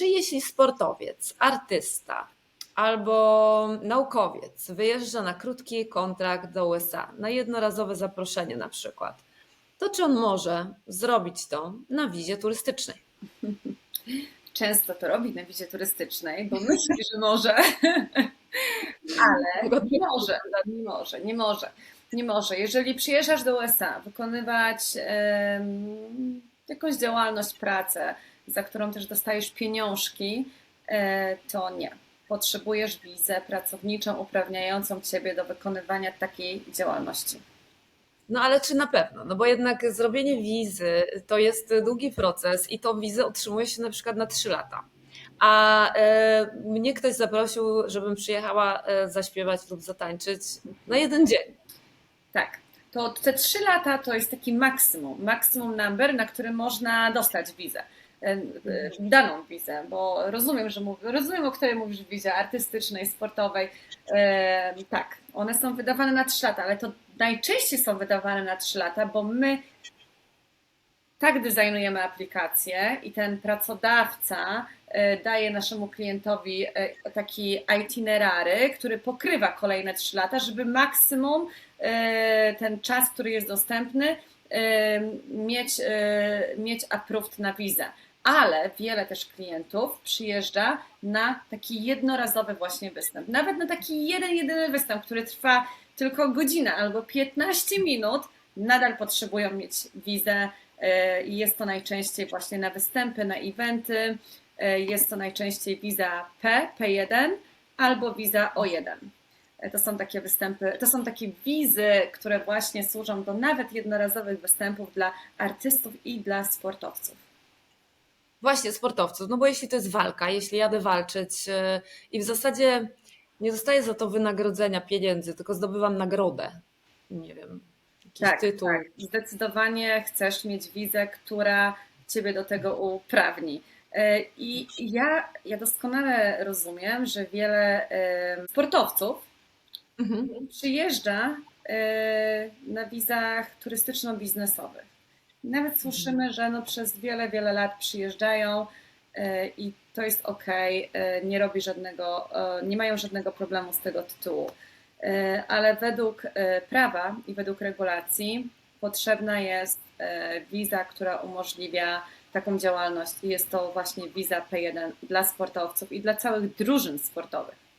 czy jeśli sportowiec, artysta albo naukowiec wyjeżdża na krótki kontrakt do USA, na jednorazowe zaproszenie na przykład, to czy on może zrobić to na wizie turystycznej? Często to robi na wizie turystycznej, bo myśli, że może, ale nie może, nie może, nie może, nie może. Jeżeli przyjeżdżasz do USA wykonywać jakąś działalność, pracę, za którą też dostajesz pieniążki, e, to nie. Potrzebujesz wizę pracowniczą uprawniającą Ciebie do wykonywania takiej działalności. No ale czy na pewno? No bo jednak zrobienie wizy to jest długi proces i tą wizę otrzymuje się na przykład na 3 lata. A e, mnie ktoś zaprosił, żebym przyjechała e, zaśpiewać lub zatańczyć na jeden dzień. Tak. To te trzy lata to jest taki maksimum, maksimum number, na który można dostać wizę. Daną wizę, bo rozumiem, że mów, rozumiem, o której mówisz wizie artystycznej, sportowej. E, tak, one są wydawane na trzy lata, ale to najczęściej są wydawane na trzy lata, bo my tak designujemy aplikację i ten pracodawca e, daje naszemu klientowi e, taki itinerary, który pokrywa kolejne 3 lata, żeby maksimum e, ten czas, który jest dostępny, mieć, mieć approved na wizę. Ale wiele też klientów przyjeżdża na taki jednorazowy właśnie występ. Nawet na taki jeden, jedyny występ, który trwa tylko godzinę albo 15 minut, nadal potrzebują mieć wizę i jest to najczęściej właśnie na występy, na eventy. E, Jest to najczęściej wiza P, P1 albo wiza O1. E, To są takie występy, to są takie wizy, które właśnie służą do nawet jednorazowych występów dla artystów i dla sportowców. Właśnie sportowców, no bo jeśli to jest walka, jeśli jadę walczyć e, i w zasadzie nie dostaję za to wynagrodzenia pieniędzy, tylko zdobywam nagrodę, nie wiem, jakiś Tak, tytuł. tak. Zdecydowanie chcesz mieć wizę, która Ciebie do tego uprawni. E, I ja, ja doskonale rozumiem, że wiele sportowców Mhm. przyjeżdża e, na wizach turystyczno-biznesowych. Nawet słyszymy, że no przez wiele, wiele lat przyjeżdżają e, i to jest ok, nie robi żadnego, nie mają żadnego problemu z tego tytułu. E, Ale według e, prawa i według regulacji potrzebna jest e, wiza, która umożliwia taką działalność i jest to właśnie wiza P1 dla sportowców i dla całych drużyn sportowych.